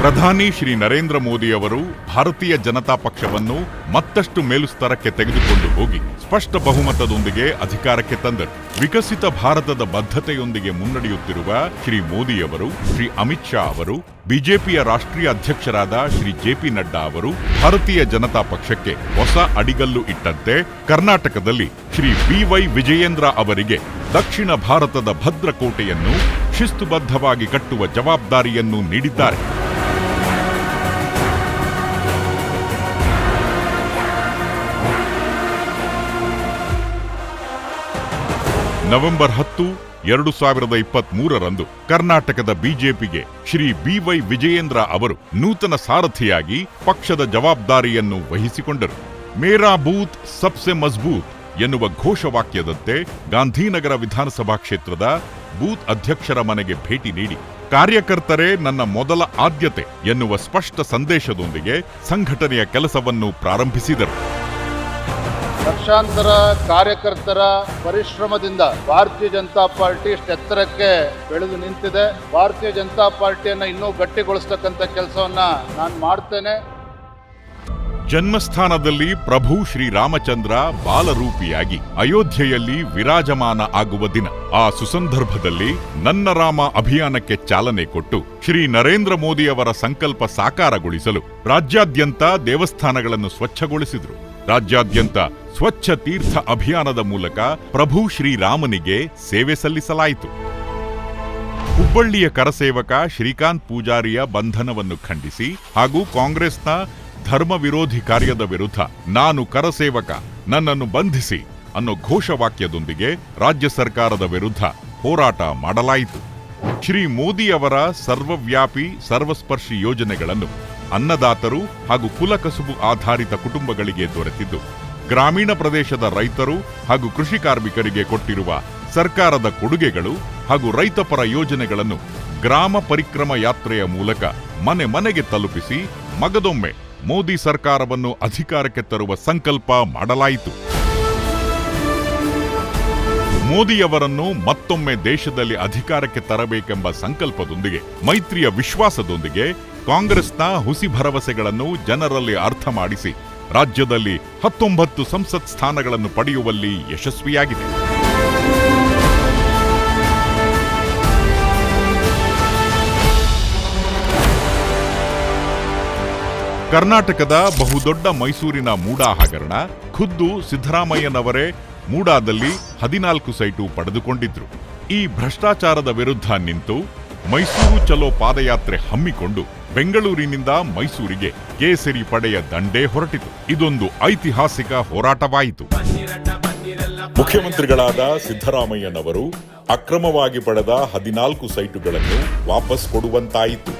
ಪ್ರಧಾನಿ ಶ್ರೀ ನರೇಂದ್ರ ಮೋದಿ ಅವರು ಭಾರತೀಯ ಜನತಾ ಪಕ್ಷವನ್ನು ಮತ್ತಷ್ಟು ಮೇಲುಸ್ತರಕ್ಕೆ ತೆಗೆದುಕೊಂಡು ಹೋಗಿ ಸ್ಪಷ್ಟ ಬಹುಮತದೊಂದಿಗೆ ಅಧಿಕಾರಕ್ಕೆ ತಂದರು. ವಿಕಸಿತ ಭಾರತದ ಬದ್ಧತೆಯೊಂದಿಗೆ ಮುನ್ನಡೆಯುತ್ತಿರುವ ಶ್ರೀ ಮೋದಿಯವರು ಶ್ರೀ ಅಮಿತ್ ಶಾ ಅವರು, ಬಿಜೆಪಿಯ ರಾಷ್ಟ್ರೀಯ ಅಧ್ಯಕ್ಷರಾದ ಶ್ರೀ ಜೆಪಿ ನಡ್ಡಾ ಅವರು ಭಾರತೀಯ ಜನತಾ ಪಕ್ಷಕ್ಕೆ ಹೊಸ ಅಡಿಗಲ್ಲು ಇಟ್ಟಂತೆ ಕರ್ನಾಟಕದಲ್ಲಿ ಶ್ರೀ ಬಿವೈ ವಿಜಯೇಂದ್ರ ಅವರಿಗೆ ದಕ್ಷಿಣ ಭಾರತದ ಭದ್ರಕೋಟೆಯನ್ನು ಶಿಸ್ತುಬದ್ಧವಾಗಿ ಕಟ್ಟುವ ಜವಾಬ್ದಾರಿಯನ್ನು ನೀಡಿದ್ದಾರೆ. ನವೆಂಬರ್ ಹತ್ತು, ಎರಡು ಸಾವಿರದ ಇಪ್ಪತ್ತ್ ಮೂರರಂದು ಕರ್ನಾಟಕದ ಬಿಜೆಪಿಗೆ ಶ್ರೀ ಬಿವೈ ವಿಜಯೇಂದ್ರ ಅವರು ನೂತನ ಸಾರಥಿಯಾಗಿ ಪಕ್ಷದ ಜವಾಬ್ದಾರಿಯನ್ನು ವಹಿಸಿಕೊಂಡರು. ಮೇರಾ ಬೂತ್ ಸಬ್ಸೆ ಮಜ್ಬೂತ್ ಎನ್ನುವ ಘೋಷವಾಕ್ಯದಂತೆ ಗಾಂಧಿನಗರ ವಿಧಾನಸಭಾ ಕ್ಷೇತ್ರದ ಬೂತ್ ಅಧ್ಯಕ್ಷರ ಮನೆಗೆ ಭೇಟಿ ನೀಡಿ, ಕಾರ್ಯಕರ್ತರೇ, ನನ್ನ ಮೊದಲ ಆದ್ಯತೆ ಎನ್ನುವ ಸ್ಪಷ್ಟ ಸಂದೇಶದೊಂದಿಗೆ ಸಂಘಟನೆಯ ಕೆಲಸವನ್ನು ಪ್ರಾರಂಭಿಸಿದರು. ಲಕ್ಷಾಂತರ ಕಾರ್ಯಕರ್ತರ ಪರಿಶ್ರಮದಿಂದ ಭಾರತೀಯ ಜನತಾ ಪಾರ್ಟಿ ಎತ್ತರಕ್ಕೆ ಬೆಳೆದು ನಿಂತಿದೆ. ಭಾರತೀಯ ಜನತಾ ಪಾರ್ಟಿಯನ್ನ ಇನ್ನೂ ಗಟ್ಟಿಗೊಳಿಸ್ತಕ್ಕಂಥ ಕೆಲಸವನ್ನ ನಾನು ಮಾಡ್ತೇನೆ. ಜನ್ಮಸ್ಥಾನದಲ್ಲಿ ಪ್ರಭು ಶ್ರೀರಾಮಚಂದ್ರ ಬಾಲರೂಪಿಯಾಗಿ ಅಯೋಧ್ಯೆಯಲ್ಲಿ ವಿರಾಜಮಾನ ಆಗುವ ದಿನ. ಆ ಸುಸಂದರ್ಭದಲ್ಲಿ ನನ್ನ ರಾಮ ಅಭಿಯಾನಕ್ಕೆ ಚಾಲನೆ ಕೊಟ್ಟು ಶ್ರೀ ನರೇಂದ್ರ ಮೋದಿಯವರ ಸಂಕಲ್ಪ ಸಾಕಾರಗೊಳಿಸಲು ರಾಜ್ಯಾದ್ಯಂತ ದೇವಸ್ಥಾನಗಳನ್ನು ಸ್ವಚ್ಛಗೊಳಿಸಿದರು. ರಾಜ್ಯಾದ್ಯಂತ ಸ್ವಚ್ಛ ತೀರ್ಥ ಅಭಿಯಾನದ ಮೂಲಕ ಪ್ರಭು ಶ್ರೀರಾಮನಿಗೆ ಸೇವೆ ಸಲ್ಲಿಸಲಾಯಿತು. ಹುಬ್ಬಳ್ಳಿಯ ಕರಸೇವಕ ಶ್ರೀಕಾಂತ್ ಪೂಜಾರಿಯ ಬಂಧನವನ್ನು ಖಂಡಿಸಿ ಹಾಗೂ ಕಾಂಗ್ರೆಸ್ನ ಧರ್ಮ ವಿರೋಧಿ ಕಾರ್ಯದ ವಿರುದ್ಧ ನಾನು ಕರಸೇವಕ, ನನ್ನನ್ನು ಬಂಧಿಸಿ ಅನ್ನೋ ಘೋಷವಾಕ್ಯದೊಂದಿಗೆ ರಾಜ್ಯ ಸರ್ಕಾರದ ವಿರುದ್ಧ ಹೋರಾಟ ಮಾಡಲಾಯಿತು. ಶ್ರೀ ಮೋದಿಯವರ ಸರ್ವವ್ಯಾಪಿ ಸರ್ವಸ್ಪರ್ಶಿ ಯೋಜನೆಗಳನ್ನು ಅನ್ನದಾತರು ಹಾಗೂ ಕುಲಕಸುಬು ಆಧಾರಿತ ಕುಟುಂಬಗಳಿಗೆ ದೊರೆತಿದ್ದು, ಗ್ರಾಮೀಣ ಪ್ರದೇಶದ ರೈತರು ಹಾಗೂ ಕೃಷಿ ಕಾರ್ಮಿಕರಿಗೆ ಕೊಟ್ಟಿರುವ ಸರ್ಕಾರದ ಕೊಡುಗೆಗಳು ಹಾಗೂ ರೈತಪರ ಯೋಜನೆಗಳನ್ನು ಗ್ರಾಮ ಪರಿಕ್ರಮ ಯಾತ್ರೆಯ ಮೂಲಕ ಮನೆ ಮನೆಗೆ ತಲುಪಿಸಿ ಮಗದೊಮ್ಮೆ ಮೋದಿ ಸರ್ಕಾರವನ್ನು ಅಧಿಕಾರಕ್ಕೆ ತರುವ ಸಂಕಲ್ಪ ಮಾಡಲಾಯಿತು. ಮೋದಿಯವರನ್ನು ಮತ್ತೊಮ್ಮೆ ದೇಶದಲ್ಲಿ ಅಧಿಕಾರಕ್ಕೆ ತರಬೇಕೆಂಬ ಸಂಕಲ್ಪದೊಂದಿಗೆ, ಮೈತ್ರಿಯ ವಿಶ್ವಾಸದೊಂದಿಗೆ ಕಾಂಗ್ರೆಸ್ನ ಹುಸಿ ಭರವಸೆಗಳನ್ನು ಜನರಲ್ಲಿ ಅರ್ಥ ಮಾಡಿಸಿ. ರಾಜ್ಯದಲ್ಲಿ ಹತ್ತೊಂಬತ್ತು ಸಂಸತ್ ಸ್ಥಾನಗಳನ್ನು ಪಡೆಯುವಲ್ಲಿ ಯಶಸ್ವಿಯಾಗಿದೆ. ಕರ್ನಾಟಕದ ಬಹುದೊಡ್ಡ ಮೈಸೂರಿನ ಮೂಡಾ ಹಗರಣ ಖುದ್ದು ಸಿದ್ದರಾಮಯ್ಯನವರೇ ಮೂಡಾದಲ್ಲಿ ಹದಿನಾಲ್ಕು ಸೈಟು ಪಡೆದುಕೊಂಡಿದ್ರು. ಈ ಭ್ರಷ್ಟಾಚಾರದ ವಿರುದ್ಧ ನಿಂತು ಮೈಸೂರು ಚಲೋ ಪಾದಯಾತ್ರೆ ಹಮ್ಮಿಕೊಂಡು ಬೆಂಗಳೂರಿನಿಂದ ಮೈಸೂರಿಗೆ ಕೇಸರಿ ಪಡೆಯ ದಂಡೇ ಹೊರಟಿತು. ಇದೊಂದು ಐತಿಹಾಸಿಕ ಹೋರಾಟವಾಯಿತು. ಮುಖ್ಯಮಂತ್ರಿಗಳಾದ ಸಿದ್ದರಾಮಯ್ಯನವರು ಅಕ್ರಮವಾಗಿ ಪಡೆದ ಹದಿನಾಲ್ಕು ಸೈಟುಗಳನ್ನು ವಾಪಸ್ ಕೊಡುವಂತಾಯಿತು.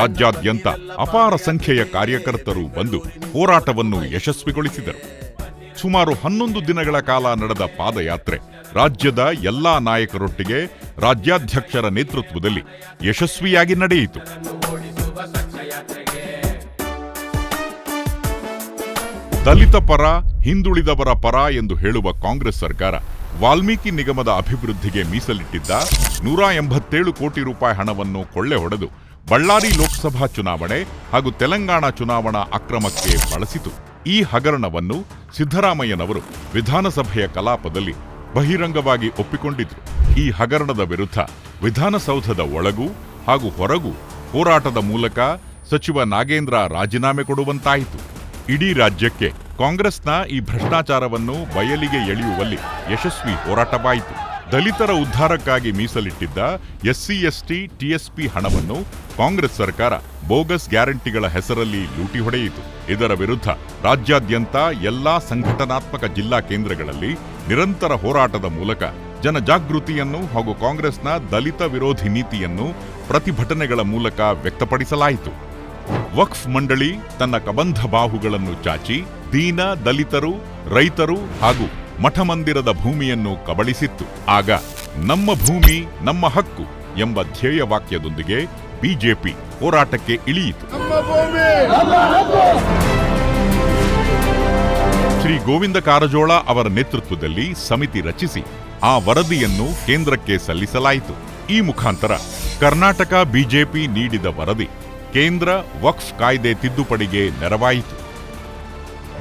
ರಾಜ್ಯಾದ್ಯಂತ ಅಪಾರ ಸಂಖ್ಯೆಯ ಕಾರ್ಯಕರ್ತರು ಬಂದು ಹೋರಾಟವನ್ನು ಯಶಸ್ವಿಗೊಳಿಸಿದರು. ಸುಮಾರು ಹನ್ನೊಂದು ದಿನಗಳ ಕಾಲ ನಡೆದ ಪಾದಯಾತ್ರೆ ರಾಜ್ಯದ ಎಲ್ಲಾ ನಾಯಕರೊಟ್ಟಿಗೆ ರಾಜ್ಯಾಧ್ಯಕ್ಷರ ನೇತೃತ್ವದಲ್ಲಿ ಯಶಸ್ವಿಯಾಗಿ ನಡೆಯಿತು. ದಲಿತ ಪರ, ಹಿಂದುಳಿದವರ ಪರ ಎಂದು ಹೇಳುವ ಕಾಂಗ್ರೆಸ್ ಸರ್ಕಾರ ವಾಲ್ಮೀಕಿ ನಿಗಮದ ಅಭಿವೃದ್ಧಿಗೆ ಮೀಸಲಿಟ್ಟಿದ್ದ ನೂರ ಎಂಬತ್ತೇಳು ಕೋಟಿ ರೂಪಾಯಿ ಹಣವನ್ನು ಕೊಳ್ಳೆ ಹೊಡೆದು ಬಳ್ಳಾರಿ ಲೋಕಸಭಾ ಚುನಾವಣೆ ಹಾಗೂ ತೆಲಂಗಾಣ ಚುನಾವಣಾ ಅಕ್ರಮಕ್ಕೆ ಬಳಸಿತು. ಈ ಹಗರಣವನ್ನು ಸಿದ್ದರಾಮಯ್ಯನವರು ವಿಧಾನಸಭೆಯ ಕಲಾಪದಲ್ಲಿ ಬಹಿರಂಗವಾಗಿ ಒಪ್ಪಿಕೊಂಡಿದ್ರು. ಈ ಹಗರಣದ ವಿರುದ್ಧ ವಿಧಾನಸೌಧದ ಒಳಗೂ ಹಾಗೂ ಹೊರಗೂ ಹೋರಾಟದ ಮೂಲಕ ಸಚಿವ ನಾಗೇಂದ್ರ ರಾಜೀನಾಮೆ ಕೊಡುವಂತಾಯಿತು. ಇಡೀ ರಾಜ್ಯಕ್ಕೆ ಕಾಂಗ್ರೆಸ್ನ ಈ ಭ್ರಷ್ಟಾಚಾರವನ್ನು ಬಯಲಿಗೆ ಎಳೆಯುವಲ್ಲಿ ಯಶಸ್ವಿ ಹೋರಾಟವಾಯಿತು. ದಲಿತರ ಉದ್ಧಾರಕ್ಕಾಗಿ ಮೀಸಲಿಟ್ಟಿದ್ದ ಎಸ್ಸಿ, ಎಸ್ಟಿ ಟಿಎಸ್ಪಿ ಹಣವನ್ನು ಕಾಂಗ್ರೆಸ್ ಸರ್ಕಾರ ಬೋಗಸ್ ಗ್ಯಾರಂಟಿಗಳ ಹೆಸರಲ್ಲಿ ಲೂಟಿ ಹೊಡೆಯಿತು. ಇದರ ವಿರುದ್ಧ ರಾಜ್ಯಾದ್ಯಂತ ಎಲ್ಲಾ ಸಂಘಟನಾತ್ಮಕ ಜಿಲ್ಲಾ ಕೇಂದ್ರಗಳಲ್ಲಿ ನಿರಂತರ ಹೋರಾಟದ ಮೂಲಕ ಜನಜಾಗೃತಿಯನ್ನು ಹಾಗೂ ಕಾಂಗ್ರೆಸ್ನ ದಲಿತ ವಿರೋಧಿ ನೀತಿಯನ್ನು ಪ್ರತಿಭಟನೆಗಳ ಮೂಲಕ ವ್ಯಕ್ತಪಡಿಸಲಾಯಿತು. ವಕ್ಫ್ ಮಂಡಳಿ ತನ್ನ ಕಬಂಧ ಬಾಹುಗಳನ್ನು ಚಾಚಿ, ದೀನ, ದಲಿತರು, ರೈತರು ಹಾಗೂ ಮಠಮಂದಿರದ ಭೂಮಿಯನ್ನು ಕಬಳಿಸಿತ್ತು. ಆಗ ನಮ್ಮ ಭೂಮಿ, ನಮ್ಮ ಹಕ್ಕು ಎಂಬ ಧ್ಯೇಯ ವಾಕ್ಯದೊಂದಿಗೆ ಬಿಜೆಪಿ ಹೋರಾಟಕ್ಕೆ ಇಳಿಯಿತು. ಶ್ರೀ ಗೋವಿಂದ ಕಾರಜೋಳ ಅವರ ನೇತೃತ್ವದಲ್ಲಿ ಸಮಿತಿ ರಚಿಸಿ ಆ ವರದಿಯನ್ನು ಕೇಂದ್ರಕ್ಕೆ ಸಲ್ಲಿಸಲಾಯಿತು. ಈ ಮುಖಾಂತರ ಕರ್ನಾಟಕ ಬಿಜೆಪಿ ನೀಡಿದ ವರದಿ ಕೇಂದ್ರ ವಕ್ಫ್ ಕಾಯ್ದೆ ತಿದ್ದುಪಡಿಗೆ ನೆರವಾಯಿತು.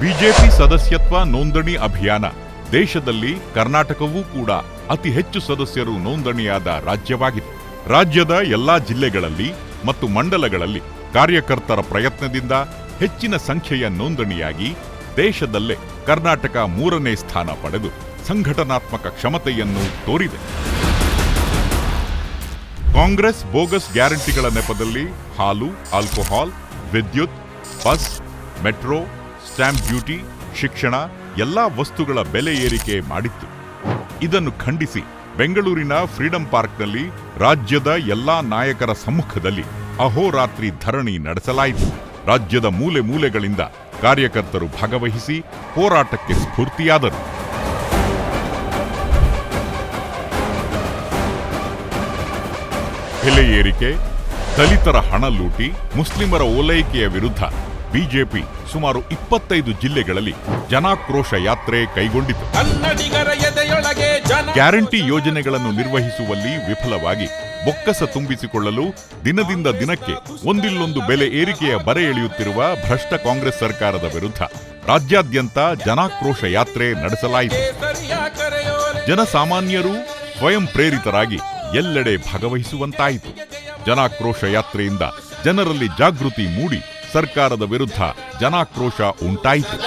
ಬಿಜೆಪಿ ಸದಸ್ಯತ್ವ ನೋಂದಣಿ ಅಭಿಯಾನ ದೇಶದಲ್ಲಿ ಕರ್ನಾಟಕವೂ ಕೂಡ ಅತಿ ಹೆಚ್ಚು ಸದಸ್ಯರು ನೋಂದಣಿಯಾದ ರಾಜ್ಯವಾಗಿದೆ. ರಾಜ್ಯದ ಎಲ್ಲಾ ಜಿಲ್ಲೆಗಳಲ್ಲಿ ಮತ್ತು ಮಂಡಲಗಳಲ್ಲಿ ಕಾರ್ಯಕರ್ತರ ಪ್ರಯತ್ನದಿಂದ ಹೆಚ್ಚಿನ ಸಂಖ್ಯೆಯ ನೋಂದಣಿಯಾಗಿ ದೇಶದಲ್ಲೇ ಕರ್ನಾಟಕ ಮೂರನೇ ಸ್ಥಾನ ಪಡೆದು ಸಂಘಟನಾತ್ಮಕ ಕ್ಷಮತೆಯನ್ನು ತೋರಿದೆ. ಕಾಂಗ್ರೆಸ್ ಬೋಗಸ್ ಗ್ಯಾರಂಟಿಗಳ ನೆಪದಲ್ಲಿ ಹಾಲು, ಆಲ್ಕೋಹಾಲ್, ವಿದ್ಯುತ್, ಬಸ್, ಮೆಟ್ರೋ, ಸ್ಟ್ಯಾಂಪ್ ಡ್ಯೂಟಿ, ಶಿಕ್ಷಣ ಎಲ್ಲಾ ವಸ್ತುಗಳ ಬೆಲೆ ಏರಿಕೆ ಮಾಡಿತ್ತು. ಇದನ್ನು ಖಂಡಿಸಿ ಬೆಂಗಳೂರಿನ ಫ್ರೀಡಂ ಪಾರ್ಕ್ನಲ್ಲಿ ರಾಜ್ಯದ ಎಲ್ಲಾ ನಾಯಕರ ಸಮ್ಮುಖದಲ್ಲಿ ಅಹೋರಾತ್ರಿ ಧರಣಿ ನಡೆಸಲಾಯಿತು. ರಾಜ್ಯದ ಮೂಲೆ ಮೂಲೆಗಳಿಂದ ಕಾರ್ಯಕರ್ತರು ಭಾಗವಹಿಸಿ ಹೋರಾಟಕ್ಕೆ ಸ್ಫೂರ್ತಿಯಾದರು. ಬೆಲೆ ಏರಿಕೆ ದಲಿತರ ಹಣ ಲೂಟಿ ಮುಸ್ಲಿಮರ ಓಲೈಕೆಯ ವಿರುದ್ಧ ಬಿಜೆಪಿ ಸುಮಾರು ಇಪ್ಪತ್ತೈದು ಜಿಲ್ಲೆಗಳಲ್ಲಿ ಜನಾಕ್ರೋಶ ಯಾತ್ರೆ ಕೈಗೊಂಡಿತು. ಗ್ಯಾರಂಟಿ ಯೋಜನೆಗಳನ್ನು ನಿರ್ವಹಿಸುವಲ್ಲಿ ವಿಫಲವಾಗಿ ಬೊಕ್ಕಸ ತುಂಬಿಸಿಕೊಳ್ಳಲು ದಿನದಿಂದ ದಿನಕ್ಕೆ ಒಂದಿಲ್ಲೊಂದು ಬೆಲೆ ಏರಿಕೆಯ ಬರೆ ಎಳೆಯುತ್ತಿರುವ ಭ್ರಷ್ಟ ಕಾಂಗ್ರೆಸ್ ಸರ್ಕಾರದ ವಿರುದ್ಧ ರಾಜ್ಯಾದ್ಯಂತ ಜನಾಕ್ರೋಶ ಯಾತ್ರೆ ನಡೆಸಲಾಯಿತು. ಜನಸಾಮಾನ್ಯರು ಸ್ವಯಂ ಪ್ರೇರಿತರಾಗಿ ಎಲ್ಲೆಡೆ ಭಾಗವಹಿಸುವಂತಾಯಿತು. ಜನಾಕ್ರೋಶ ಯಾತ್ರೆಯಿಂದ ಜನರಲ್ಲಿ ಜಾಗೃತಿ ಮೂಡಿ ಸರ್ಕಾರದ ವಿರುದ್ಧ ಜನಾಕ್ರೋಶ ಉಂಟಾಯಿತು.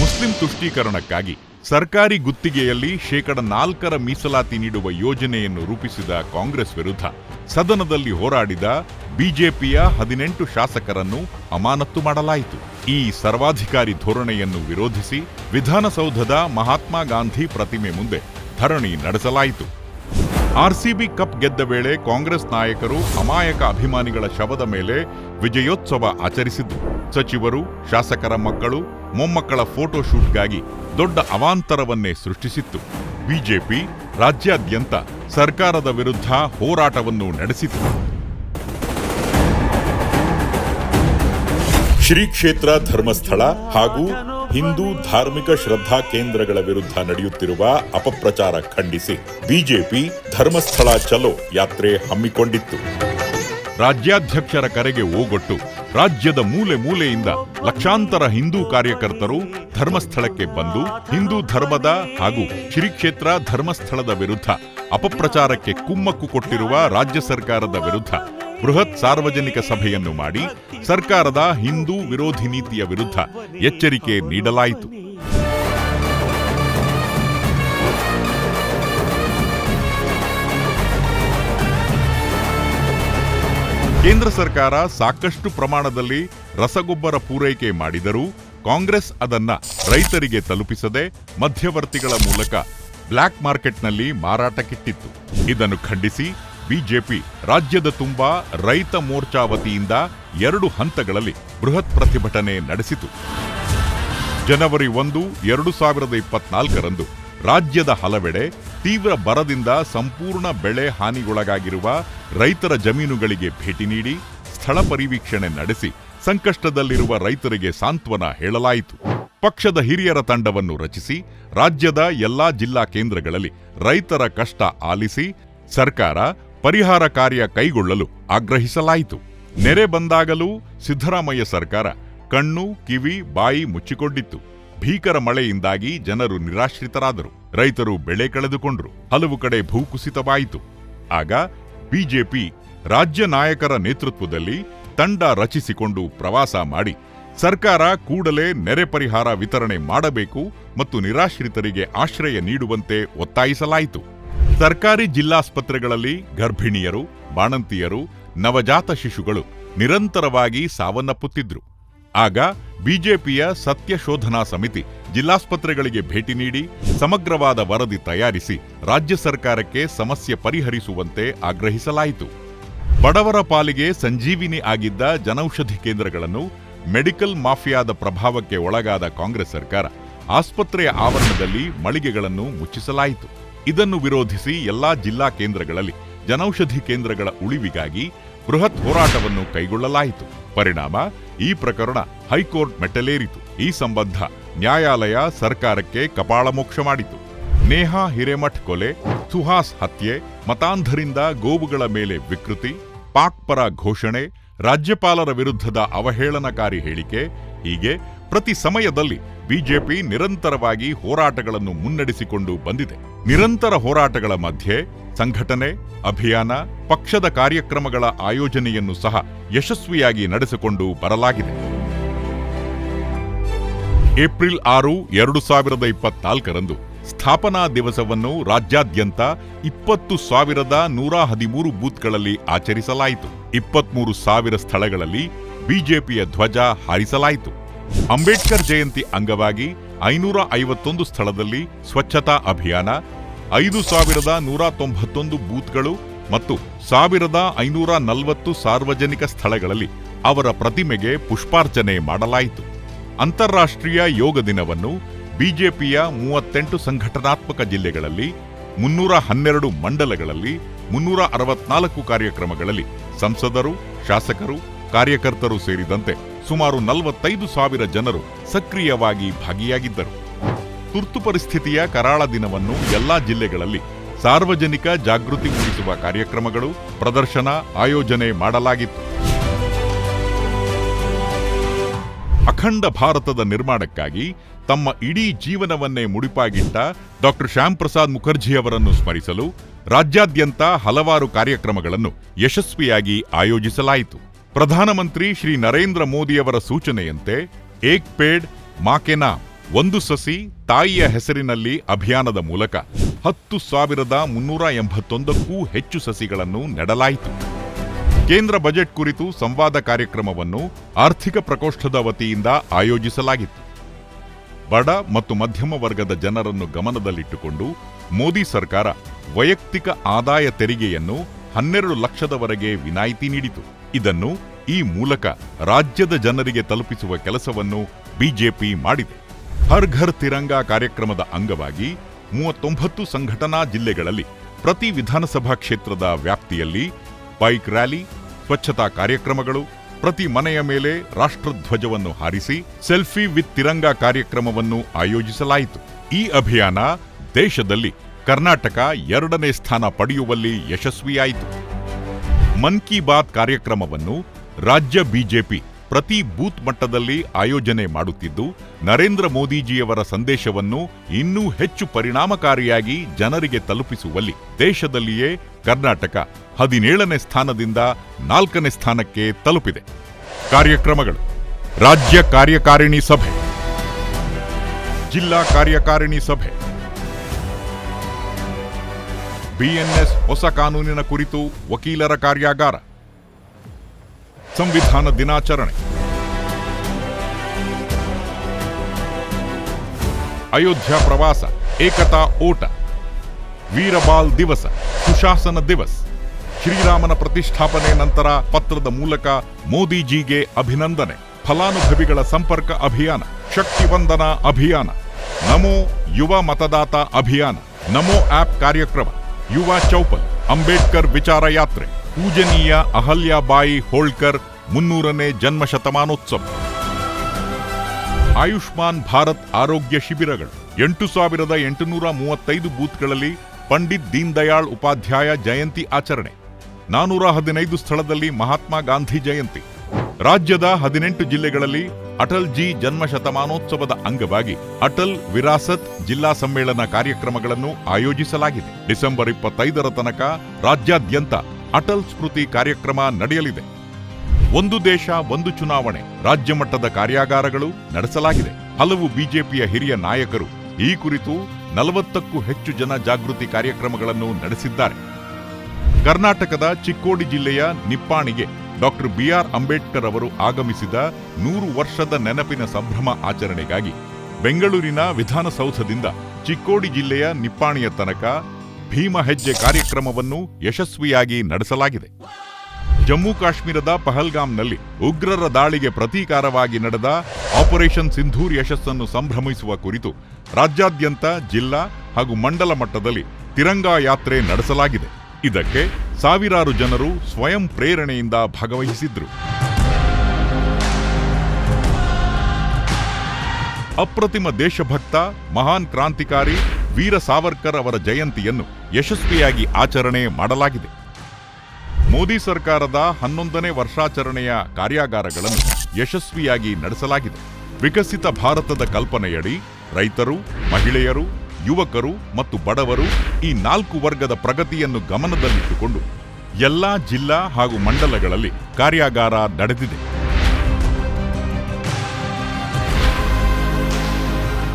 ಮುಸ್ಲಿಂ ತುಷ್ಟೀಕರಣಕ್ಕಾಗಿ ಸರ್ಕಾರಿ ಗುತ್ತಿಗೆಯಲ್ಲಿ ಶೇಕಡ ನಾಲ್ಕರ ಮೀಸಲಾತಿ ನೀಡುವ ಯೋಜನೆಯನ್ನು ರೂಪಿಸಿದ ಕಾಂಗ್ರೆಸ್ ವಿರುದ್ಧ ಸದನದಲ್ಲಿ ಹೋರಾಡಿದ ಬಿಜೆಪಿಯ ಹದಿನೆಂಟು ಶಾಸಕರನ್ನು ಅಮಾನತ್ತು ಮಾಡಲಾಯಿತು. ಈ ಸರ್ವಾಧಿಕಾರಿ ಧೋರಣೆಯನ್ನು ವಿರೋಧಿಸಿ ವಿಧಾನಸೌಧದ ಮಹಾತ್ಮ ಗಾಂಧಿ ಪ್ರತಿಮೆ ಮುಂದೆ ಧರಣಿ ನಡೆಸಲಾಯಿತು. ಆರ್ಸಿಬಿ ಕಪ್ ಗೆದ್ದ ವೇಳೆ ಕಾಂಗ್ರೆಸ್ ನಾಯಕರು ಅಮಾಯಕ ಅಭಿಮಾನಿಗಳ ಶವದ ಮೇಲೆ ವಿಜಯೋತ್ಸವ ಆಚರಿಸಿದ್ದು ಸಚಿವರು, ಶಾಸಕರ ಮಕ್ಕಳು, ಮೊಮ್ಮಕ್ಕಳ ಫೋಟೋ ಶೂಟ್ಗಾಗಿ ದೊಡ್ಡ ಅವಾಂತರವನ್ನೇ ಸೃಷ್ಟಿಸಿತ್ತು. ಬಿಜೆಪಿ ರಾಜ್ಯಾದ್ಯಂತ ಸರ್ಕಾರದ ವಿರುದ್ಧ ಹೋರಾಟವನ್ನು ನಡೆಸಿತು. ಶ್ರೀ ಕ್ಷೇತ್ರ ಧರ್ಮಸ್ಥಳ ಹಾಗೂ ಹಿಂದೂ ಧಾರ್ಮಿಕ ಶ್ರದ್ಧಾ ಕೇಂದ್ರಗಳ ವಿರುದ್ಧ ನಡೆಯುತ್ತಿರುವ ಅಪಪ್ರಚಾರ ಖಂಡಿಸಿ, ಬಿಜೆಪಿ ಧರ್ಮಸ್ಥಳ ಚಲೋ ಯಾತ್ರೆ ಹಮ್ಮಿಕೊಂಡಿತ್ತು. ರಾಜ್ಯಾಧ್ಯಕ್ಷರ ಕರೆಗೆ ಓಗೊಟ್ಟು ರಾಜ್ಯದ ಮೂಲೆ ಮೂಲೆಯಿಂದ ಲಕ್ಷಾಂತರ ಹಿಂದೂ ಕಾರ್ಯಕರ್ತರು ಧರ್ಮಸ್ಥಳಕ್ಕೆ ಬಂದು ಹಿಂದೂ ಧರ್ಮದ ಹಾಗೂ ಶ್ರೀ ಕ್ಷೇತ್ರ ಧರ್ಮಸ್ಥಳದ ವಿರುದ್ಧ ಅಪಪ್ರಚಾರಕ್ಕೆ ಕುಮ್ಮಕ್ಕು ಕೊಟ್ಟಿರುವ ರಾಜ್ಯ ಸರ್ಕಾರದ ವಿರುದ್ಧ ಬೃಹತ್ ಸಾರ್ವಜನಿಕ ಸಭೆಯನ್ನು ಮಾಡಿ ಸರ್ಕಾರದ ಹಿಂದೂ ವಿರೋಧಿ ನೀತಿಯ ವಿರುದ್ಧ ಎಚ್ಚರಿಕೆ ನೀಡಲಾಯಿತು. ಕೇಂದ್ರ ಸರ್ಕಾರ ಸಾಕಷ್ಟು ಪ್ರಮಾಣದಲ್ಲಿ ರಸಗೊಬ್ಬರ ಪೂರೈಕೆ ಮಾಡಿದರೂ ಕಾಂಗ್ರೆಸ್ ಅದನ್ನ ರೈತರಿಗೆ ತಲುಪಿಸದೆ ಮಧ್ಯವರ್ತಿಗಳ ಮೂಲಕ ಬ್ಲ್ಯಾಕ್ ಮಾರ್ಕೆಟ್ನಲ್ಲಿ ಮಾರಾಟಕ್ಕಿಟ್ಟಿತ್ತು. ಇದನ್ನು ಖಂಡಿಸಿ ಬಿಜೆಪಿ ರಾಜ್ಯದ ತುಂಬಾ ರೈತ ಮೋರ್ಚಾ ವತಿಯಿಂದ ಎರಡು ಹಂತಗಳಲ್ಲಿ ಬೃಹತ್ ಪ್ರತಿಭಟನೆ ನಡೆಸಿತು. ಜನವರಿ ಒಂದು, ಎರಡು ಸಾವಿರದ ಇಪ್ಪತ್ನಾಲ್ಕರಂದು ರಾಜ್ಯದ ಹಲವೆಡೆ ತೀವ್ರ ಬರದಿಂದ ಸಂಪೂರ್ಣ ಬೆಳೆ ಹಾನಿಗೊಳಗಾಗಿರುವ ರೈತರ ಜಮೀನುಗಳಿಗೆ ಭೇಟಿ ನೀಡಿ ಸ್ಥಳ ಪರಿವೀಕ್ಷಣೆ ನಡೆಸಿ ಸಂಕಷ್ಟದಲ್ಲಿರುವ ರೈತರಿಗೆ ಸಾಂತ್ವನ ಹೇಳಲಾಯಿತು. ಪಕ್ಷದ ಹಿರಿಯರ ತಂಡವನ್ನು ರಚಿಸಿ ರಾಜ್ಯದ ಎಲ್ಲಾ ಜಿಲ್ಲಾ ಕೇಂದ್ರಗಳಲ್ಲಿ ರೈತರ ಕಷ್ಟ ಆಲಿಸಿ ಸರ್ಕಾರ ಪರಿಹಾರ ಕಾರ್ಯ ಕೈಗೊಳ್ಳಲು ಆಗ್ರಹಿಸಲಾಯಿತು. ನೆರೆ ಬಂದಾಗಲೂ ಸಿದ್ದರಾಮಯ್ಯ ಸರ್ಕಾರ ಕಣ್ಣು, ಕಿವಿ, ಬಾಯಿ ಮುಚ್ಚಿಕೊಂಡಿತ್ತು. ಭೀಕರ ಮಳೆಯಿಂದಾಗಿ ಜನರು ನಿರಾಶ್ರಿತರಾದರು. ರೈತರು ಬೆಳೆ ಕಳೆದುಕೊಂಡರು. ಹಲವು ಕಡೆ ಭೂಕುಸಿತವಾಯಿತು. ಆಗ ಬಿಜೆಪಿ ರಾಜ್ಯ ನಾಯಕರ ನೇತೃತ್ವದಲ್ಲಿ ತಂಡ ರಚಿಸಿಕೊಂಡು ಪ್ರವಾಸ ಮಾಡಿ, ಸರ್ಕಾರ ಕೂಡಲೇ ನೆರೆ ಪರಿಹಾರ ವಿತರಣೆ ಮಾಡಬೇಕು ಮತ್ತು ನಿರಾಶ್ರಿತರಿಗೆ ಆಶ್ರಯ ನೀಡುವಂತೆ ಒತ್ತಾಯಿಸಲಾಯಿತು. ಸರ್ಕಾರಿ ಜಿಲ್ಲಾಸ್ಪತ್ರೆಗಳಲ್ಲಿ ಗರ್ಭಿಣಿಯರು, ಬಾಣಂತಿಯರು, ನವಜಾತ ಶಿಶುಗಳು ನಿರಂತರವಾಗಿ ಸಾವನ್ನಪ್ಪುತ್ತಿದ್ರು. ಆಗ ಬಿಜೆಪಿಯ ಸತ್ಯ ಶೋಧನಾ ಸಮಿತಿ ಜಿಲ್ಲಾಸ್ಪತ್ರೆಗಳಿಗೆ ಭೇಟಿ ನೀಡಿ ಸಮಗ್ರವಾದ ವರದಿ ತಯಾರಿಸಿ ರಾಜ್ಯ ಸರ್ಕಾರಕ್ಕೆ ಸಮಸ್ಯೆ ಪರಿಹರಿಸುವಂತೆ ಆಗ್ರಹಿಸಲಾಯಿತು. ಬಡವರ ಪಾಲಿಗೆ ಸಂಜೀವಿನಿ ಆಗಿದ್ದ ಜನೌಷಧಿ ಕೇಂದ್ರಗಳನ್ನು ಮೆಡಿಕಲ್ ಮಾಫಿಯಾದ ಪ್ರಭಾವಕ್ಕೆ ಒಳಗಾದ ಕಾಂಗ್ರೆಸ್ ಸರ್ಕಾರ ಆಸ್ಪತ್ರೆಯ ಆವರಣದಲ್ಲಿ ಮಳಿಗೆಗಳನ್ನು ಮುಚ್ಚಿಸಲಾಯಿತು. ಇದನ್ನು ವಿರೋಧಿಸಿ ಎಲ್ಲಾ ಜಿಲ್ಲಾ ಕೇಂದ್ರಗಳಲ್ಲಿ ಜನೌಷಧಿ ಕೇಂದ್ರಗಳ ಉಳಿವಿಗಾಗಿ ಬೃಹತ್ ಹೋರಾಟವನ್ನು ಕೈಗೊಳ್ಳಲಾಯಿತು. ಪರಿಣಾಮ, ಈ ಪ್ರಕರಣ ಹೈಕೋರ್ಟ್ ಮೆಟ್ಟಲೇರಿತು. ಈ ಸಂಬಂಧ ನ್ಯಾಯಾಲಯ ಸರ್ಕಾರಕ್ಕೆ ಕಪಾಳಮೋಕ್ಷ ಮಾಡಿತು. ನೇಹಾ ಹಿರೇಮಠ್ ಕೊಲೆ, ಸುಹಾಸ್ ಹತ್ಯೆ, ಮತಾಂಧರಿಂದ ಗೋವುಗಳ ಮೇಲೆ ವಿಕೃತಿ, ಪಾಕ್ ಪರ ಘೋಷಣೆ, ರಾಜ್ಯಪಾಲರ ವಿರುದ್ಧದ ಅವಹೇಳನಕಾರಿ ಹೇಳಿಕೆ, ಹೀಗೆ ಪ್ರತಿ ಸಮಯದಲ್ಲಿ ಬಿಜೆಪಿ ನಿರಂತರವಾಗಿ ಹೋರಾಟಗಳನ್ನು ಮುನ್ನಡೆಸಿಕೊಂಡು ಬಂದಿದೆ. ನಿರಂತರ ಹೋರಾಟಗಳ ಮಧ್ಯೆ ಸಂಘಟನೆ, ಅಭಿಯಾನ, ಪಕ್ಷದ ಕಾರ್ಯಕ್ರಮಗಳ ಆಯೋಜನೆಯನ್ನು ಸಹ ಯಶಸ್ವಿಯಾಗಿ ನಡೆಸಿಕೊಂಡು ಬರಲಾಗಿದೆ. ಏಪ್ರಿಲ್ ಆರು, ಎರಡು ಸಾವಿರದ ಇಪ್ಪತ್ನಾಲ್ಕರಂದು ಸ್ಥಾಪನಾ ದಿವಸವನ್ನು ರಾಜ್ಯಾದ್ಯಂತ ಇಪ್ಪತ್ತು ಸಾವಿರದ ನೂರ ಹದಿಮೂರು ಬೂತ್ಗಳಲ್ಲಿ ಆಚರಿಸಲಾಯಿತು. ಇಪ್ಪತ್ಮೂರು ಸಾವಿರ ಸ್ಥಳಗಳಲ್ಲಿ ಬಿಜೆಪಿಯ ಧ್ವಜ ಹಾರಿಸಲಾಯಿತು. ಅಂಬೇಡ್ಕರ್ ಜಯಂತಿ ಅಂಗವಾಗಿ ಐನೂರ ಐವತ್ತೊಂದು ಸ್ಥಳದಲ್ಲಿ ಸ್ವಚ್ಛತಾ ಅಭಿಯಾನ, ಐದು ಸಾವಿರದ ನೂರ ತೊಂಬತ್ತೊಂದು ಬೂತ್ಗಳು ಮತ್ತು ಸಾವಿರದ ಐನೂರ ನಲವತ್ತು ಸಾರ್ವಜನಿಕ ಸ್ಥಳಗಳಲ್ಲಿ ಅವರ ಪ್ರತಿಮೆಗೆ ಪುಷ್ಪಾರ್ಚನೆ ಮಾಡಲಾಯಿತು. ಅಂತಾರಾಷ್ಟ್ರೀಯ ಯೋಗ ದಿನವನ್ನು ಬಿಜೆಪಿಯ ಮೂವತ್ತೆಂಟು ಸಂಘಟನಾತ್ಮಕ ಜಿಲ್ಲೆಗಳಲ್ಲಿ, ಮುನ್ನೂರ ಹನ್ನೆರಡು ಮಂಡಲಗಳಲ್ಲಿ, ಮುನ್ನೂರ ಅರವತ್ನಾಲ್ಕು ಕಾರ್ಯಕ್ರಮಗಳಲ್ಲಿ ಸಂಸದರು, ಶಾಸಕರು, ಕಾರ್ಯಕರ್ತರು ಸೇರಿದಂತೆ ಸುಮಾರು ನಲವತ್ತೈದು ಸಾವಿರ ಜನರು ಸಕ್ರಿಯವಾಗಿ ಭಾಗಿಯಾಗಿದ್ದರು. ತುರ್ತು ಪರಿಸ್ಥಿತಿಯ ಕರಾಳ ದಿನವನ್ನು ಎಲ್ಲಾ ಜಿಲ್ಲೆಗಳಲ್ಲಿ ಸಾರ್ವಜನಿಕ ಜಾಗೃತಿ ಮೂಡಿಸುವ ಕಾರ್ಯಕ್ರಮಗಳು ಪ್ರದರ್ಶನ, ಆಯೋಜನೆ ಮಾಡಲಾಗಿತ್ತು. ಅಖಂಡ ಭಾರತದ ನಿರ್ಮಾಣಕ್ಕಾಗಿ ತಮ್ಮ ಇಡೀ ಜೀವನವನ್ನೇ ಮುಡಿಪಾಗಿಟ್ಟ ಡಾಕ್ಟರ್ ಶ್ಯಾಮ್ ಪ್ರಸಾದ್ ಮುಖರ್ಜಿ ಅವರನ್ನು ಸ್ಮರಿಸಲು ರಾಜ್ಯಾದ್ಯಂತ ಹಲವಾರು ಕಾರ್ಯಕ್ರಮಗಳನ್ನು ಯಶಸ್ವಿಯಾಗಿ ಆಯೋಜಿಸಲಾಯಿತು. ಪ್ರಧಾನಮಂತ್ರಿ ಶ್ರೀ ನರೇಂದ್ರ ಮೋದಿಯವರ ಸೂಚನೆಯಂತೆ ಏಕ್ ಪೇಡ್ ಮಾಕೆನಾ, ಒಂದು ಸಸಿ ತಾಯಿಯ ಹೆಸರಿನಲ್ಲಿ ಅಭಿಯಾನದ ಮೂಲಕ ಹತ್ತು ಸಾವಿರದ ಮುನ್ನೂರ ಎಂಬತ್ತೊಂದಕ್ಕೂ ಹೆಚ್ಚು ಸಸಿಗಳನ್ನು ನೆಡಲಾಯಿತು. ಕೇಂದ್ರ ಬಜೆಟ್ ಕುರಿತು ಸಂವಾದ ಕಾರ್ಯಕ್ರಮವನ್ನು ಆರ್ಥಿಕ ಪ್ರಕೋಷ್ಠದ ವತಿಯಿಂದ ಆಯೋಜಿಸಲಾಗಿತ್ತು. ಬಡ ಮತ್ತು ಮಧ್ಯಮ ವರ್ಗದ ಜನರನ್ನು ಗಮನದಲ್ಲಿಟ್ಟುಕೊಂಡು ಮೋದಿ ಸರ್ಕಾರ ವೈಯಕ್ತಿಕ ಆದಾಯ ತೆರಿಗೆಯನ್ನು ಹನ್ನೆರಡು ಲಕ್ಷದವರೆಗೆ ವಿನಾಯಿತಿ ನೀಡಿತು. ಇದನ್ನು ಈ ಮೂಲಕ ರಾಜ್ಯದ ಜನರಿಗೆ ತಲುಪಿಸುವ ಕೆಲಸವನ್ನು ಬಿಜೆಪಿ ಮಾಡಿದೆ. ಹರ್ ಘರ್ ತಿರಂಗ ಕಾರ್ಯಕ್ರಮದ ಅಂಗವಾಗಿ ಮೂವತ್ತೊಂಬತ್ತು ಸಂಘಟನಾ ಜಿಲ್ಲೆಗಳಲ್ಲಿ ಪ್ರತಿ ವಿಧಾನಸಭಾ ಕ್ಷೇತ್ರದ ವ್ಯಾಪ್ತಿಯಲ್ಲಿ ಬೈಕ್ ರ್ಯಾಲಿ, ಸ್ವಚ್ಛತಾ ಕಾರ್ಯಕ್ರಮಗಳು, ಪ್ರತಿ ಮನೆಯ ಮೇಲೆ ರಾಷ್ಟ್ರಧ್ವಜವನ್ನು ಹಾರಿಸಿ ಸೆಲ್ಫಿ ವಿತ್ ತಿರಂಗ ಕಾರ್ಯಕ್ರಮವನ್ನು ಆಯೋಜಿಸಲಾಯಿತು. ಈ ಅಭಿಯಾನ ದೇಶದಲ್ಲಿ ಕರ್ನಾಟಕ ಎರಡನೇ ಸ್ಥಾನ ಪಡೆಯುವಲ್ಲಿ ಯಶಸ್ವಿಯಾಯಿತು. ಮನ್ ಕಿ ಬಾತ್ ಕಾರ್ಯಕ್ರಮವನ್ನು ರಾಜ್ಯ ಬಿಜೆಪಿ ಪ್ರತಿ ಬೂತ್ ಮಟ್ಟದಲ್ಲಿ ಆಯೋಜನೆ ಮಾಡುತ್ತಿದ್ದು, ನರೇಂದ್ರ ಮೋದಿಜಿಯವರ ಸಂದೇಶವನ್ನು ಇನ್ನೂ ಹೆಚ್ಚು ಪರಿಣಾಮಕಾರಿಯಾಗಿ ಜನರಿಗೆ ತಲುಪಿಸುವಲ್ಲಿ ದೇಶದಲ್ಲಿಯೇ ಕರ್ನಾಟಕ ಹದಿನೇಳನೇ ಸ್ಥಾನದಿಂದ ನಾಲ್ಕನೇ ಸ್ಥಾನಕ್ಕೆ ತಲುಪಿದೆ. ಕಾರ್ಯಕ್ರಮಗಳು. ರಾಜ್ಯ ಕಾರ್ಯಕಾರಿಣಿ ಸಭೆ. ಜಿಲ್ಲಾ ಕಾರ್ಯಕಾರಿಣಿ ಸಭೆ. ಬಿಎನ್ಎಸ್ ಹೊಸ ಕಾನೂನಿನ ಕುರಿತು ವಕೀಲರ ಕಾರ್ಯಾಗಾರ. ಸಂವಿಧಾನ ದಿನಾಚರಣೆ. ಅಯೋಧ್ಯ ಪ್ರವಾಸ, ಏಕತಾ ಓಟ. ವೀರಬಾಲ್ ದಿವಸ, ಸುಶಾಸನ ದಿವಸ್. ಶ್ರೀರಾಮನ ಪ್ರತಿಷ್ಠಾಪನೆ ನಂತರ ಪತ್ರದ ಮೂಲಕ ಮೋದಿಜಿಗೆ ಅಭಿನಂದನೆ. ಫಲಾನುಭವಿಗಳ ಸಂಪರ್ಕ ಅಭಿಯಾನ ಶಕ್ತಿವಂದನ ಅಭಿಯಾನ. ನಮೋ ಯುವ ಮತದಾತ ಅಭಿಯಾನ. ನಮೋ ಆಪ್ ಕಾರ್ಯಕ್ರಮ. ಯುವ ಚೌಪಲ್, ಅಂಬೇಡ್ಕರ್ ವಿಚಾರ ಯಾತ್ರೆ, ಪೂಜನೀಯ ಅಹಲ್ಯಾಬಾಯಿ ಹೋಳ್ಕರ್ ಮುನ್ನೂರನೇ ಜನ್ಮ ಶತಮಾನೋತ್ಸವ. ಆಯುಷ್ಮಾನ್ ಭಾರತ್ ಆರೋಗ್ಯ ಶಿಬಿರಗಳು, ಎಂಟು ಸಾವಿರದ ಎಂಟುನೂರ ಮೂವತ್ತೈದು ಬೂತ್ಗಳಲ್ಲಿ ಪಂಡಿತ್ ದೀನ್ ದಯಾಳ್ ಉಪಾಧ್ಯಾಯ ಜಯಂತಿ ಆಚರಣೆ, ನಾನೂರ ಹದಿನೈದು ಸ್ಥಳದಲ್ಲಿ ಮಹಾತ್ಮ ಗಾಂಧಿ ಜಯಂತಿ. ರಾಜ್ಯದ ಹದಿನೆಂಟು ಜಿಲ್ಲೆಗಳಲ್ಲಿ ಅಟಲ್ ಜಿ ಜನ್ಮ ಶತಮಾನೋತ್ಸವದ ಅಂಗವಾಗಿ ಅಟಲ್ ವಿರಾಸತ್ ಜಿಲ್ಲಾ ಸಮ್ಮೇಳನ ಕಾರ್ಯಕ್ರಮಗಳನ್ನು ಆಯೋಜಿಸಲಾಗಿದೆ. ಡಿಸೆಂಬರ್ ಇಪ್ಪತ್ತೈದರ ತನಕ ರಾಜ್ಯಾದ್ಯಂತ ಅಟಲ್ ಸ್ಮೃತಿ ಕಾರ್ಯಕ್ರಮ ನಡೆಯಲಿದೆ. ಒಂದು ದೇಶ, ಒಂದು ಚುನಾವಣೆ, ರಾಜ್ಯ ಮಟ್ಟದ ಕಾರ್ಯಾಗಾರಗಳು ನಡೆಸಲಾಗಿದೆ. ಹಲವು ಬಿಜೆಪಿಯ ಹಿರಿಯ ನಾಯಕರು ಈ ಕುರಿತು ನಲವತ್ತಕ್ಕೂ ಹೆಚ್ಚು ಜನ ಜಾಗೃತಿ ಕಾರ್ಯಕ್ರಮಗಳನ್ನು ನಡೆಸಿದ್ದಾರೆ. ಕರ್ನಾಟಕದ ಚಿಕ್ಕೋಡಿ ಜಿಲ್ಲೆಯ ನಿಪ್ಪಾಣಿಗೆ ಡಾಕ್ಟರ್ ಬಿಆರ್ ಅಂಬೇಡ್ಕರ್ ಅವರು ಆಗಮಿಸಿದ ನೂರು ವರ್ಷದ ನೆನಪಿನ ಸಂಭ್ರಮ ಆಚರಣೆಗಾಗಿ ಬೆಂಗಳೂರಿನ ವಿಧಾನಸೌಧದಿಂದ ಚಿಕ್ಕೋಡಿ ಜಿಲ್ಲೆಯ ನಿಪ್ಪಾಣಿಯ ತನಕ ಭೀಮ ಹೆಜ್ಜೆ ಕಾರ್ಯಕ್ರಮವನ್ನು ಯಶಸ್ವಿಯಾಗಿ ನಡೆಸಲಾಗಿದೆ. ಜಮ್ಮು ಕಾಶ್ಮೀರದ ಪಹಲ್ಗಾಮ್ನಲ್ಲಿ ಉಗ್ರರ ದಾಳಿಗೆ ಪ್ರತೀಕಾರವಾಗಿ ನಡೆದ ಆಪರೇಷನ್ ಸಿಂಧೂರ್ ಯಶಸ್ಸನ್ನು ಸಂಭ್ರಮಿಸುವ ಕುರಿತು ರಾಜ್ಯಾದ್ಯಂತ ಜಿಲ್ಲಾ ಹಾಗೂ ಮಂಡಲ ಮಟ್ಟದಲ್ಲಿ ತಿರಂಗಾ ಯಾತ್ರೆ ನಡೆಸಲಾಗಿದೆ. ಇದಕ್ಕೆ ಸಾವಿರಾರು ಜನರು ಸ್ವಯಂ ಪ್ರೇರಣೆಯಿಂದ ಭಾಗವಹಿಸಿದ್ರು. ಅಪ್ರತಿಮ ದೇಶಭಕ್ತ, ಮಹಾನ್ ಕ್ರಾಂತಿಕಾರಿ ವೀರ ಸಾವರ್ಕರ್ ಅವರ ಜಯಂತಿಯನ್ನು ಯಶಸ್ವಿಯಾಗಿ ಆಚರಣೆ ಮಾಡಲಾಗಿದೆ. ಮೋದಿ ಸರ್ಕಾರದ ಹನ್ನೊಂದನೇ ವರ್ಷಾಚರಣೆಯ ಕಾರ್ಯಾಗಾರಗಳನ್ನು ಯಶಸ್ವಿಯಾಗಿ ನಡೆಸಲಾಗಿದೆ. ವಿಕಸಿತ ಭಾರತದ ಕಲ್ಪನೆಯಡಿ ರೈತರು, ಮಹಿಳೆಯರು ಯುವಕರು ಮತ್ತು ಬಡವರು ಈ ನಾಲ್ಕು ವರ್ಗದ ಪ್ರಗತಿಯನ್ನು ಗಮನದಲ್ಲಿಟ್ಟುಕೊಂಡು ಎಲ್ಲಾ ಜಿಲ್ಲಾ ಹಾಗೂ ಮಂಡಲಗಳಲ್ಲಿ ಕಾರ್ಯಾಗಾರ ನಡೆದಿದೆ.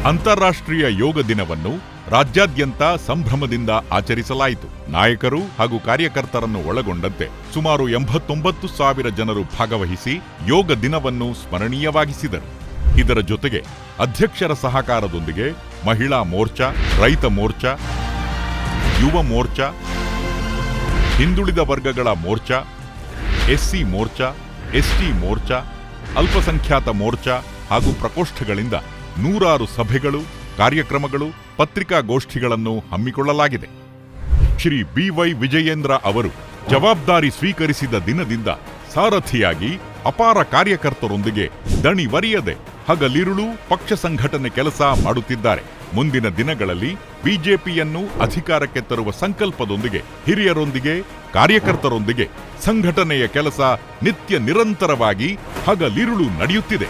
ಅಂತಾರಾಷ್ಟ್ರೀಯ ಯೋಗ ದಿನವನ್ನು ರಾಜ್ಯಾದ್ಯಂತ ಸಂಭ್ರಮದಿಂದ ಆಚರಿಸಲಾಯಿತು. ನಾಯಕರು ಹಾಗೂ ಕಾರ್ಯಕರ್ತರನ್ನು ಒಳಗೊಂಡಂತೆ ಸುಮಾರು ಎಂಬತ್ತೊಂಬತ್ತು ಸಾವಿರ ಜನರು ಭಾಗವಹಿಸಿ ಯೋಗ ದಿನವನ್ನು ಸ್ಮರಣೀಯವಾಗಿಸಿದರು. ಇದರ ಜೊತೆಗೆ ಅಧ್ಯಕ್ಷರ ಸಹಕಾರದೊಂದಿಗೆ ಮಹಿಳಾ ಮೋರ್ಚಾ, ರೈತ ಮೋರ್ಚಾ, ಯುವ ಮೋರ್ಚಾ, ಹಿಂದುಳಿದ ವರ್ಗಗಳ ಮೋರ್ಚಾ, ಎಸ್ಸಿ ಮೋರ್ಚಾ, ಎಸ್ಟಿ ಮೋರ್ಚಾ, ಅಲ್ಪಸಂಖ್ಯಾತ ಮೋರ್ಚಾ ಹಾಗೂ ಪ್ರಕೋಷ್ಠಗಳಿಂದ ನೂರಾರು ಸಭೆಗಳು, ಕಾರ್ಯಕ್ರಮಗಳು, ಪತ್ರಿಕಾಗೋಷ್ಠಿಗಳನ್ನು ಹಮ್ಮಿಕೊಳ್ಳಲಾಗಿದೆ. ಶ್ರೀ ಬಿವೈ ವಿಜಯೇಂದ್ರ ಅವರು ಜವಾಬ್ದಾರಿ ಸ್ವೀಕರಿಸಿದ ದಿನದಿಂದ ಸಾರಥಿಯಾಗಿ ಅಪಾರ ಕಾರ್ಯಕರ್ತರೊಂದಿಗೆ ದಣಿವರಿಯದೆ ಹಗಲಿರುಳು ಪಕ್ಷ ಸಂಘಟನೆ ಕೆಲಸ ಮಾಡುತ್ತಿದ್ದಾರೆ. ಮುಂದಿನ ದಿನಗಳಲ್ಲಿ ಬಿಜೆಪಿಯನ್ನು ಅಧಿಕಾರಕ್ಕೆ ತರುವ ಸಂಕಲ್ಪದೊಂದಿಗೆ ಹಿರಿಯರೊಂದಿಗೆ ಕಾರ್ಯಕರ್ತರೊಂದಿಗೆ ಸಂಘಟನೆಯ ಕೆಲಸ ನಿತ್ಯ ನಿರಂತರವಾಗಿ ಹಗಲಿರುಳು ನಡೆಯುತ್ತಿದೆ.